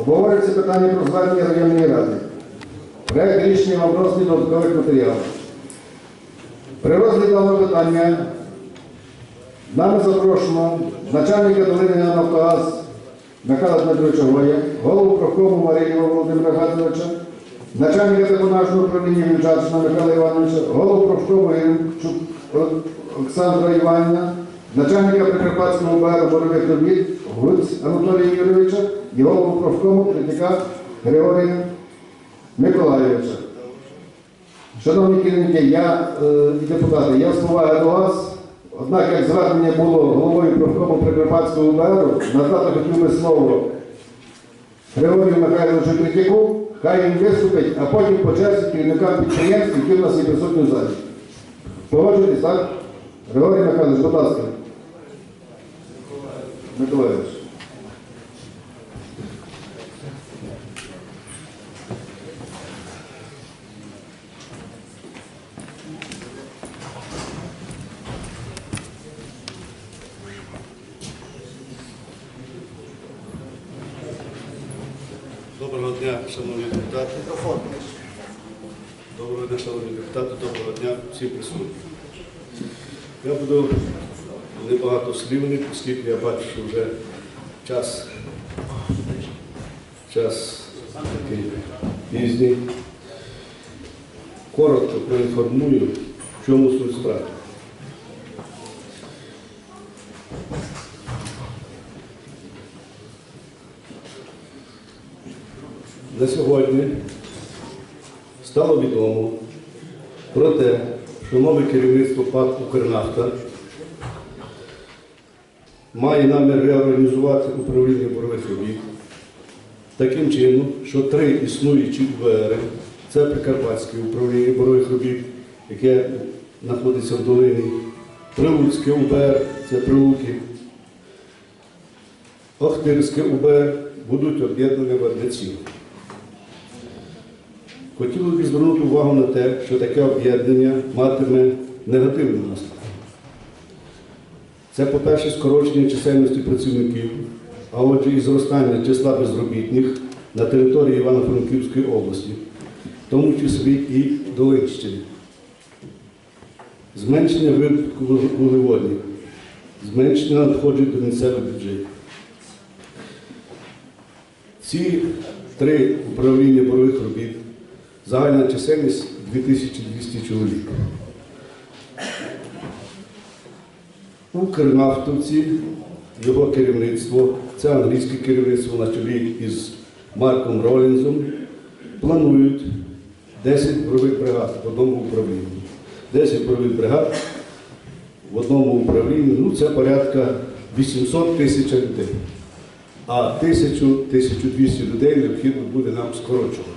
Обговорюється питання про звернення районної ради. Проект рішення розгляд додаткових матеріалів. При розгляді даного питання нами запрошено начальника долини Нафтогаз Михайла Дмитровича Гоя, голову профкому Марію Володимира Гадовича, начальника депонажного управління Вінчарчина Михайла Івановича, голову профкому Іринчук Олександра Іванівна, начальника Прикарпатського УБР Борових робіт Гуць Анатолія Юрійовича і голову профкому Третяка Григорія Миколайовича. Шановні керівники, я е, і депутати, я поваги до вас. Однак, як звернення було головою профкому Прикарпатського УБР, надати хотів би слово Григорію Михайловичу Третяку, хай він виступить, а потім по черзі керівникам підприємств, які в нас є присутні в залі. Погоджуєтесь, так? Григорій Михайлович, будь ласка. Миколаївич. Доброго дня, шановні депутати. Доброго дня, шановні депутати, доброго дня всім присутнім. Я буду небагато слівний, оскільки я бачу, що вже час, час такий пізній. Коротко проінформую, в чому суть справи. На сьогодні стало відомо про те, що нове керівництво ПАК «Укрнафта» має намір реорганізувати управління борових робіт таким чином, що три існуючі УВР, це Прикарпатське управління борових робіт, яке знаходиться в долині, Прилуцьке УБР, це Прилуки, Охтирське УБР будуть об'єднані в одне ціле. Хотілося б звернути увагу на те, що таке об'єднання матиме негативний наслідок. Це, по-перше, скорочення чисельності працівників, а отже, і зростання числа безробітних на території Івано-Франківської області, в тому числі і Долинщини. Зменшення видобутку вуглеводнів, зменшення надходжень до місцевих бюджетів. Ці три управління борових робіт Загальна чисельність 2200 чоловік. Укрнафтовці, його керівництво, це англійське керівництво на чолі із Марком Ролінзом, планують 10 борових бригад в одному управлінні. 10 борових бригад в одному управлінні, ну це порядка 800 тисяч людей. А 1000-1200 людей необхідно буде нам скорочувати.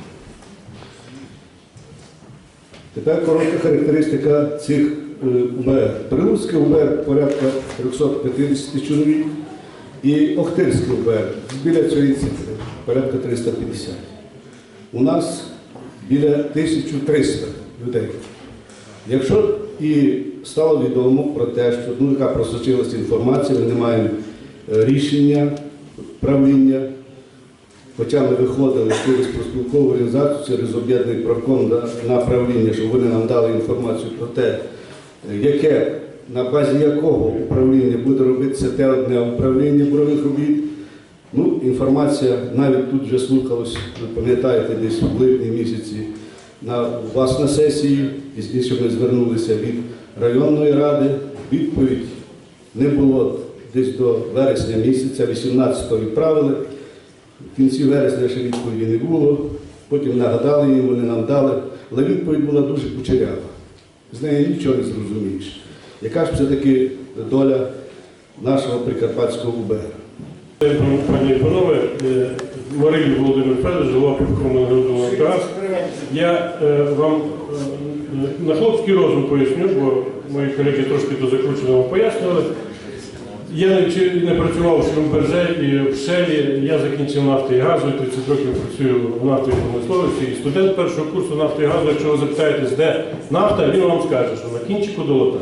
Тепер коротка характеристика цих УБР. Прилуцьке УБР порядка 350 чоловік і Охтирське УБР біля цієї цифри порядка 350. У нас біля 1300 людей. Якщо і стало відомо про те, що ну, яка просочилася інформація, ми не маємо е, рішення правління, Хоча ми виходили через проспілкову організацію, через об'єднаний правком на правління, щоб вони нам дали інформацію про те, яке, на базі якого управління буде робитися те одне управління бурових робіт. Ну, інформація навіть тут вже слухалась, ви пам'ятаєте, десь в липні місяці на, вас на сесії, пізніше ми звернулися від районної ради. Відповідь не було десь до вересня місяця, 18-го відправили. В кінці вересня ще відповіді не було, потім нагадали їм, вони нам дали, але відповідь була дуже кучерява. З неї нічого не зрозумієш. Яка ж все-таки доля нашого Прикарпатського УБР? Пані і панове, е, Володимир Федорович, голова профкому газ. Я е, вам е, на хлопський розум поясню, бо мої колеги трошки до закрученого пояснювали. Я не, не працював в Шлюмберже і в Шелі, я закінчив нафти і газу, 30 років працюю в нафтовій промисловості. І студент першого курсу нафти і газу, якщо ви запитаєтесь, де нафта, він вам скаже, що на кінчику долота.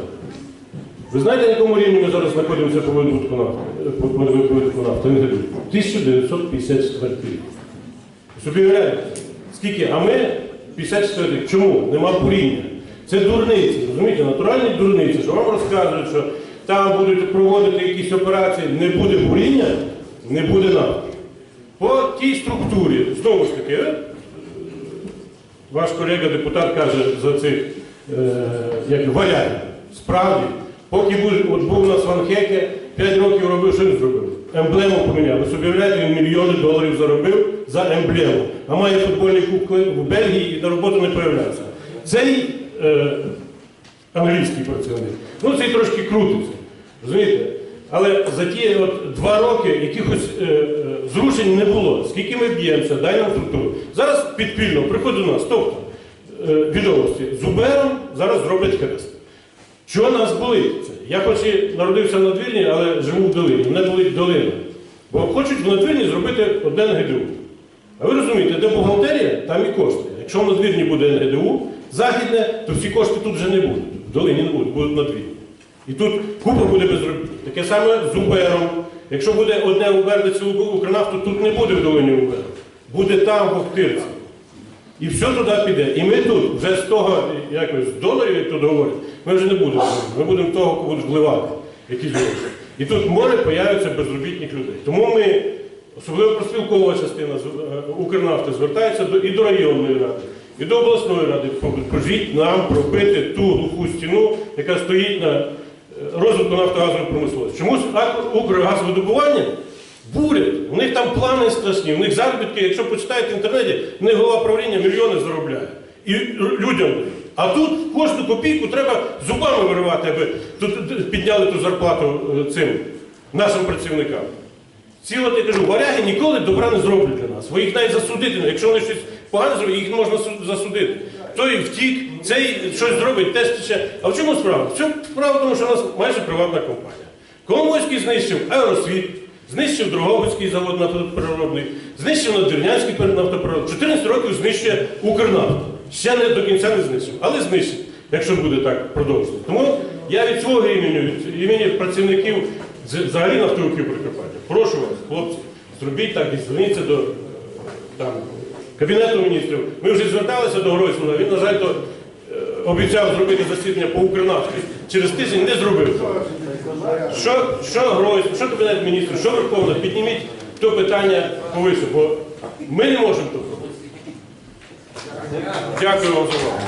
Ви знаєте, на якому рівні ми зараз знаходимося по видобутку нафти? По видобутку нафти? 1954 рік. Собі уявляєте? Скільки? А ми 54 рік. Чому? Нема буріння. Це дурниці, розумієте, натуральні дурниці, що вам розказують, що там будуть проводити якісь операції, не буде буріння, не буде нафти. По тій структурі, знову ж таки, е, ваш колега депутат каже за цих е, варіантів. Справді, поки був, от був у нас в Анхеке, 5 років робив, що він зробив? Емблему поміняв. Ви собі уявляєте, він мільйони доларів заробив за емблему. А має футбольний клуб в Бельгії і на роботу не появляється. Цей е, англійський працівник, ну цей трошки крутиться. Розумієте? Але за ті от два роки якихось е, е, зрушень не було. Скільки ми б'ємося, дай нам структуру. Зараз підпільно приходить до нас. Тобто е, відомості з УБРом зараз зроблять хрест. Що нас болить? Це? Я хоч і народився в надвірні, але живу в долині. Мене болить долина. Бо хочуть в надвірні зробити одне НГДУ. А ви розумієте, де бухгалтерія, там і кошти. Якщо в надвірні буде НГДУ, західне, то всі кошти тут вже не будуть. В долині не будуть, будуть надвірні. І тут купа буде безробіття. Таке саме з УБРом. Якщо буде одне УБР для цілого Укрнафту, тут не буде в долині УБР. Буде там, в Охтирці. І все туди піде. І ми тут вже з того, якось з доларів, як тут говорять, ми вже не будемо. Ми будемо того, кого будуть вливати, якісь гроші. І тут море появиться безробітних людей. Тому ми, особливо проспілкова частина е, Укрнафти, звертається до, і до районної ради, і до обласної ради. Пожіть нам пробити ту глуху стіну, яка стоїть на розвитку нафтогазової промисловості. Чомусь Укргазвидобування бурять. У них там плани страшні, у них заробітки, якщо почитаєте в інтернеті, в них голова правління мільйони заробляє. І людям. А тут кожну копійку треба зубами виривати, аби тут підняли ту зарплату е, цим нашим працівникам. Ці от я кажу, варяги ніколи добра не зроблять для нас. Ви їх навіть засудити, якщо вони щось погане зроблять, їх можна засудити. Той втік, цей щось зробить, тече. А в чому справа? В чому справа тому, що у нас майже приватна компанія. Коломойський знищив Аеросвіт, знищив Дрогобицький завод нафтопереробний, знищив Надвірнянський нафтопереробний. 14 років знищує Укрнафта. Ще не до кінця не знищив, але знищить, якщо буде так продовжувати. Тому я від свого імені, від імені працівників взагалі нафтовиків Прикарпаття, прошу вас, хлопці, зробіть так і зверніться до е, там, Кабінету міністрів. Ми вже зверталися до Гройсмана, він, на жаль, то е, обіцяв зробити засідання по Укрнафті. Через тиждень не зробив. того. Що, що Гройсман, що Кабінет міністрів, що Верховна, підніміть то питання повису, бо ми не можемо тут. Дякую вам за увагу.